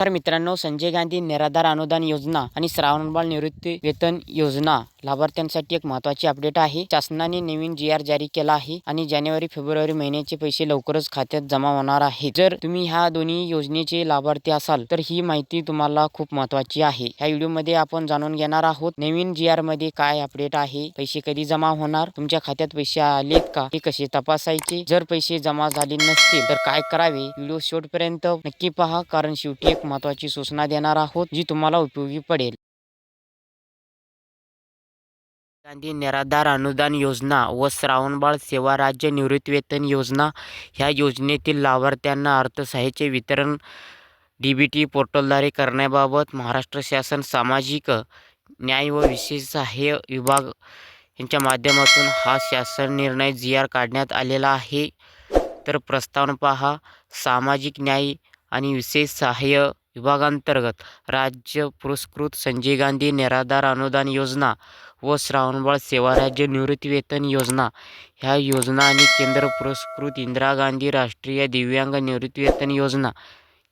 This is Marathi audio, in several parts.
तर मित्रांनो संजय गांधी निराधार अनुदान योजना आणि श्रावणबाळ निवृत्ती वेतन योजना. लाभार्थ्यांसाठी एक महत्त्वाची अपडेट आहे. शासनाने नवीन जी आर जारी केला आहे आणि जानेवारी फेब्रुवारी महिन्याचे पैसे लवकरच खात्यात जमा होणार आहे जर तुम्ही ह्या दोन्ही योजनेचे लाभार्थी असाल तर ही माहिती तुम्हाला खूप महत्त्वाची आहे. ह्या व्हिडिओमध्ये आपण जाणून घेणार आहोत नवीन जी आरमध्ये काय अपडेट आहे पैसे कधी जमा होणार तुमच्या खात्यात पैसे आलेत का हे कसे तपासायचे जर पैसे जमा झाले नसतील तर काय करावे व्हिडिओ शेवटपर्यंत नक्की पहा कारण शेवटी एक महत्त्वाची सूचना देणार आहोत जी तुम्हाला उपयोगी पडेल. गांधी निराधार अनुदान योजना व श्रावणबाळ सेवा राज्य निवृत्तीवेतन योजना ह्या योजनेतील लाभार्थ्यांना अर्थसहाय्याचे वितरण डी बी टी पोर्टलद्वारे करण्याबाबत महाराष्ट्र शासन सामाजिक न्याय व विशेष सहाय्य विभाग यांच्या माध्यमातून हा शासन निर्णय जी आर काढण्यात आलेला आहे. तर प्रस्तावना पहा सामाजिक न्याय आणि विशेष सहाय्य विभागांतर्गत राज्य पुरस्कृत संजय गांधी निराधार अनुदान योजना व श्रावणबाळ सेवा राज्य निवृत्तीवेतन योजना ह्या योजना आणि केंद्र पुरस्कृत इंदिरा गांधी राष्ट्रीय दिव्यांग निवृत्तीवेतन योजना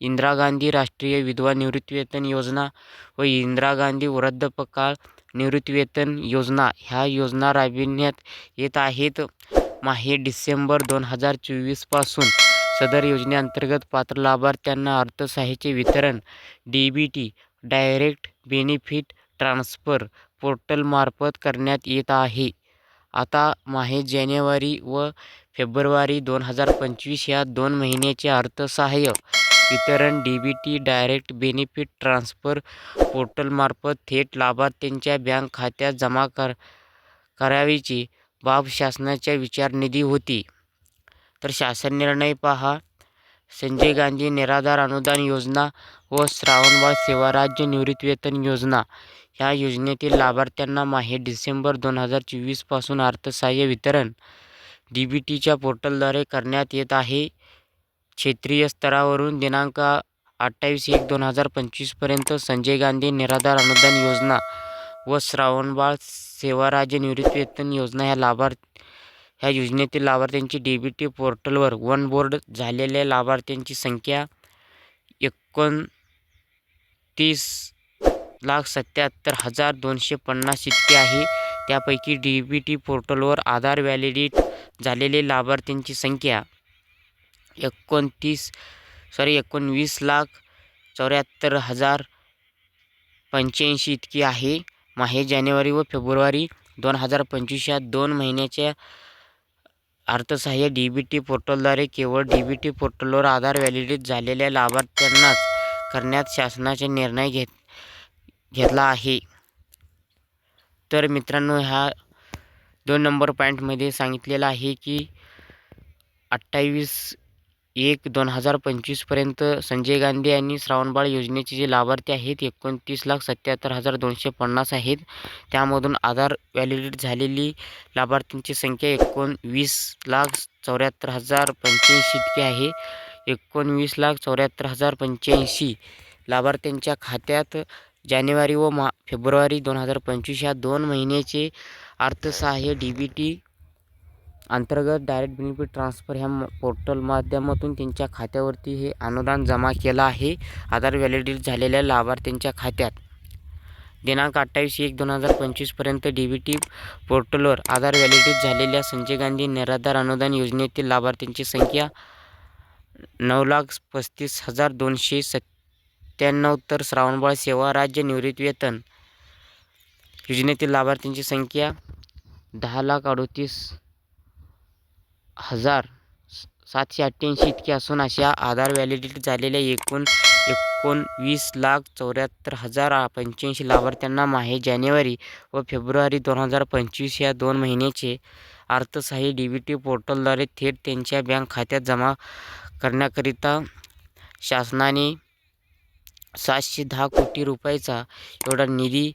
इंदिरा गांधी राष्ट्रीय विधवा निवृत्तीवेतन योजना व इंदिरा गांधी वृद्धपकाळ निवृत्तीवेतन योजना ह्या योजना राबविण्यात येत आहेत. माहे डिसेंबर दोन हजार चोवीसपासून सदर योजनेअंतर्गत पात्र लाभार्थ्यांना अर्थसहाय्याचे वितरण D B T direct benefit transfer पोर्टलमार्फत करण्यात येत आहे. आता माहे जानेवारी व फेब्रुवारी दोन हजार पंचवीस या दोन महिन्याचे अर्थसहाय्य वितरण D B T direct benefit transfer पोर्टलमार्फत थेट लाभार्थ्यांच्या बँक खात्यात जमा कर करावीची बाब शासनाच्या विचारनिधी होती. तर शासन निर्णय पहा. संजय गांधी निराधार अनुदान योजना व श्रावणबाळ सेवा राज्य निवृत्तीवेतन योजना ह्या योजनेतील लाभार्थ्यांना माहे डिसेंबर दोन हजार चोवीसपासून अर्थसहाय्य वितरण डी बी टीच्या पोर्टलद्वारे करण्यात येत आहे. क्षेत्रीय स्तरावरून दिनांक अठ्ठावीस एक दोन हजार पंचवीसपर्यंत संजय गांधी निराधार अनुदान योजना व श्रावणबाळ सेवा राज्य निवृत्तीवेतन योजना ह्या लाभार्थ ह्या योजनेतील लाभार्थ्यांची डी बी टी पोर्टलवर वन बोर्ड झालेल्या लाभार्थ्यांची संख्या एकोणतीस लाख सत्याहत्तर हजार दोनशे पन्नास इतकी आहे. त्यापैकी डी बी टी पोर्टलवर आधार व्हॅलिडेट झालेले लाभार्थ्यांची संख्या एकोणतीस सॉरी एकोणवीस लाख चौऱ्याहत्तर हजार पंच्याऐंशी इतकी आहे. माहे जानेवारी व फेब्रुवारी दोन हजार पंचवीस या दोन महिन्याच्या अर्थसहाय्य डी बी टी पोर्टलद्वारे केवळ डी बी टी पोर्टलवर आधार व्हॅलिडेट झालेल्या लाभार्थ्यांनाच करण्यात शासनाने निर्णय घेत घेतला आहे. तर मित्रांनो ह्या दोन नंबर पॉईंटमध्ये सांगितलेलं आहे की अठ्ठावीस एक दोन हजार पंचवीसपर्यंत संजय गांधी आणि श्रावणबाळ योजनेचे जे लाभार्थी आहेत एकोणतीस लाख सत्याहत्तर हजार दोनशे पन्नास आहेत. त्यामधून आधार व्हॅलिडेट झालेली लाभार्थ्यांची संख्या एकोणवीस लाख चौऱ्याहत्तर हजार पंच्याऐंशी इतकी आहे. एकोणवीस लाख चौऱ्याहत्तर हजार पंच्याऐंशी लाभार्थ्यांच्या खात्यात जानेवारी व मा फेब्रुवारी दोन हजार पंचवीस ह्या दोन महिन्याचे अर्थसहाय्य डी बी टी अंतर्गत डायरेक्ट बेनिफिट ट्रान्स्फर ह्या पोर्टल माध्यमातून त्यांच्या खात्यावरती हे अनुदान जमा केलं आहे. आधार व्हॅलिडेट झालेल्या लाभार्थ्यांच्या खात्यात. दिनांक अठ्ठावीस एक दोन हजार पंचवीसपर्यंत डी बी टी पोर्टलवर आधार व्हॅलिडेट झालेल्या संजय गांधी निराधार अनुदान योजनेतील लाभार्थ्यांची संख्या नऊ लाख पस्तीस हजार दोनशे सत्त्याण्णव तर श्रावणबाळ सेवा राज्य निवृत्तीवेतन योजनेतील लाभार्थ्यांची संख्या दहा लाख अडोतीस हजार सातशे अठ्ठ्याऐंशी इतके असून अशा आधार व्हॅलिडेट झालेल्या एकूण एकोणवीस लाख चौऱ्याहत्तर हजार पंच्याऐंशी लाभार्थ्यांना माहे जानेवारी व फेब्रुवारी दोन हजार पंचवीस या दोन महिन्याचे अर्थसहाय्य डी बी टी पोर्टलद्वारे थेट त्यांच्या बँक खात्यात जमा करण्याकरिता शासनाने सातशे दहा कोटी रुपयाचा एवढा निधी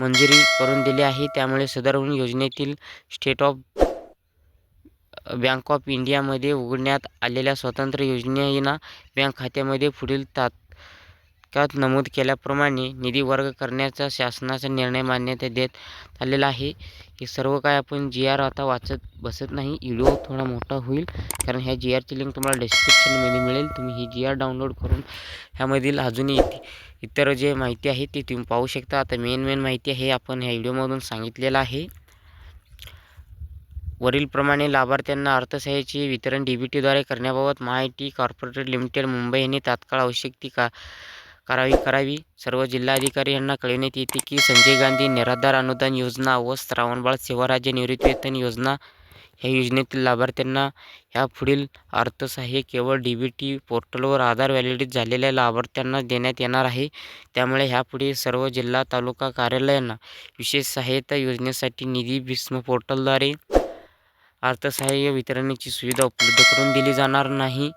मंजुरी करून दिली आहे. त्यामुळे सदरहून योजनेतील स्टेट ऑफ बँक ऑफ इंडियामध्ये उघडण्यात आलेल्या स्वतंत्र योजनेना बँक खात्यामध्ये पुढील तात नमूद केल्याप्रमाणे निधी वर्ग करण्याचा शासनाचा निर्णय मान्यता देत आलेला आहे. हे सर्व काय आपण जी आर आता वाचत बसत नाही. व्हिडिओ थोडा मोठा होईल कारण ह्या जी आरची लिंक तुम्हाला डिस्क्रिप्शनमध्ये मिळेल. तुम्ही ही जी आर डाउनलोड करून ह्यामधील अजूनही इतर जे माहिती आहे ती तुम्ही पाहू शकता. आता मेन मेन माहिती आहे आपण ह्या व्हिडिओमधून सांगितलेलं आहे. वरीलप्रमाणे लाभार्थ्यांना अर्थसहाय्याचे वितरण डी बी टीद्वारे करण्याबाबत महाआयटी कॉर्पोरेटेड लिमिटेड मुंबई यांनी तात्काळ आवश्यक ती का करावी करावी. सर्व जिल्हाधिकारी यांना कळविण्यात येते की संजय गांधी निराधार अनुदान योजना व श्रावणबाळ सेवा राज्य निवृत्तीवेतन योजना ह्या योजनेतील लाभार्थ्यांना ह्या पुढील अर्थसहाय्य केवळ डी बी टी पोर्टलवर आधार व्हॅलिडेट झालेल्या लाभार्थ्यांना देण्यात येणार आहे. त्यामुळे ह्यापुढे सर्व जिल्हा तालुका कार्यालयांना विशेष सहाय्यता योजनेसाठी निधी भीष्म पोर्टलद्वारे अर्थसहाय्य वितरणाची सुविधा उपलब्ध करून दिली जाणार नाही.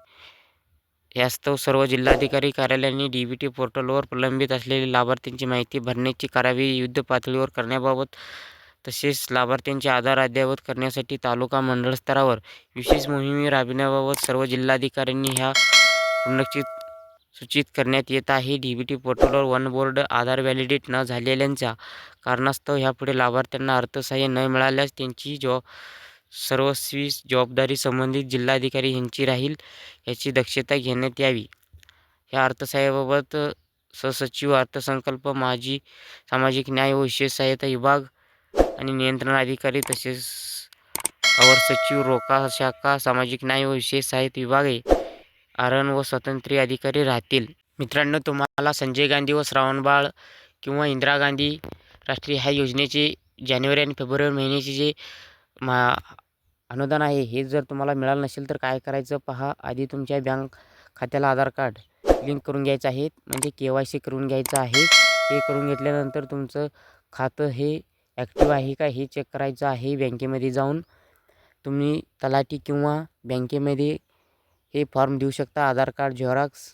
यास्तव सर्व जिल्हाधिकारी कार्यालयांनी डी बी टी पोर्टलवर प्रलंबित असलेली लाभार्थ्यांची माहिती भरण्याची करावी युद्ध पातळीवर करण्याबाबत तसेच लाभार्थ्यांचे आधार अद्ययावत करण्यासाठी तालुका मंडळ स्तरावर विशेष मोहिमे राबविण्याबाबत सर्व जिल्हाधिकाऱ्यांनी ह्या पुनर्चित सूचित करण्यात येत आहे. डी बी टी पोर्टलवर वन बोर्ड आधार व्हॅलिडेट न झालेल्यांच्या कारणास्तव ह्यापुढे लाभार्थ्यांना अर्थसहाय्य न मिळाल्यास त्यांची जॉ सर्वस्वी जबाबदारी संबंधित जिल्हाधिकारी यांची राहील याची दक्षता घेण्यात यावी. या अर्थसहाय्याबाबत सहसचिव अर्थसंकल्प माजी सामाजिक न्याय व विशेष सहायता विभाग आणि नियंत्रण अधिकारी तसेच अवर सचिव रोका शाखा सामाजिक न्याय व विशेष सहाय्यता विभागे आरण व स्वतंत्र अधिकारी राहतील. मित्रांनो तुम्हाला संजय गांधी व श्रावणबाळ किंवा इंदिरा गांधी राष्ट्रीय ह्या योजनेचे जानेवारी आणि फेब्रुवारी महिन्याचे जे मा अनुदान आहे. हे जर तुम्हाला मिळालं नसेल तर काय करायचं? पहा आधी तुमच्या बँक खात्याला आधार कार्ड लिंक करून घ्यायचं आहे. म्हणजे के वाय सी करून घ्यायचं आहे. हे करून घेतल्यानंतर तुमचं खातं हे ॲक्टिव्ह आहे का? हे चेक करायचं आहे. बँकेमध्ये जाऊन तुम्ही तलाठी किंवा बँकेमध्ये हे फॉर्म देऊ शकता. आधार कार्ड झेरॉक्स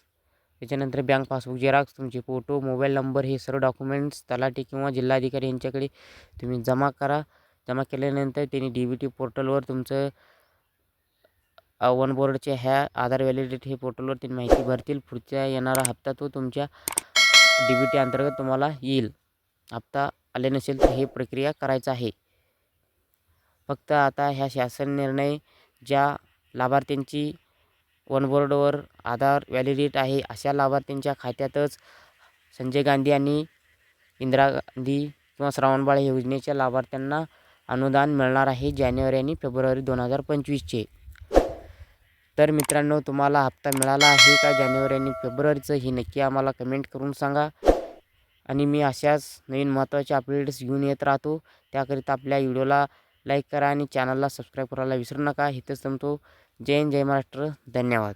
त्याच्यानंतर बँक पासबुक झेरॉक्स तुमचे फोटो मोबाईल नंबर हे सर्व डॉक्युमेंट्स तलाठी किंवा जिल्हाधिकारी यांच्याकडे तुम्ही जमा करा. जमा केल्यानंतर त्यांनी डी बी टी पोर्टलवर तुमचं वन बोर्डच्या ह्या आधार व्हॅलिडिटी हे पोर्टलवर त्यांनी माहिती भरतील. पुढच्या येणारा हप्ता तो तुमच्या डी बी टी अंतर्गत तुम्हाला येईल. हप्ता आले नसेल तर हे प्रक्रिया करायचं आहे. फक्त आता ह्या शासन निर्णय ज्या लाभार्थ्यांची वन बोर्डवर आधार व्हॅलिडेट आहे अशा लाभार्थ्यांच्या खात्यातच संजय गांधी आणि इंदिरा गांधी किंवा श्रावणबाळ योजनेच्या लाभार्थ्यांना अनुदान मिळणार आहे जानेवारी आणि फेब्रुवारी दोन हजार पंचवीसचे. तर मित्रांनो तुम्हाला हप्ता मिळाला आहे का जानेवारी आणि फेब्रुवारीचं हे नक्की आम्हाला कमेंट करून सांगा. आणि मी अशाच नवीन महत्त्वाचे अपडेट्स घेऊन येत राहतो. त्याकरिता आपल्या व्हिडिओला लाईक करा आणि चॅनलला सबस्क्राईब करायला विसरू नका. इथंच थांबतो. जय हिंद जय महाराष्ट्र. धन्यवाद.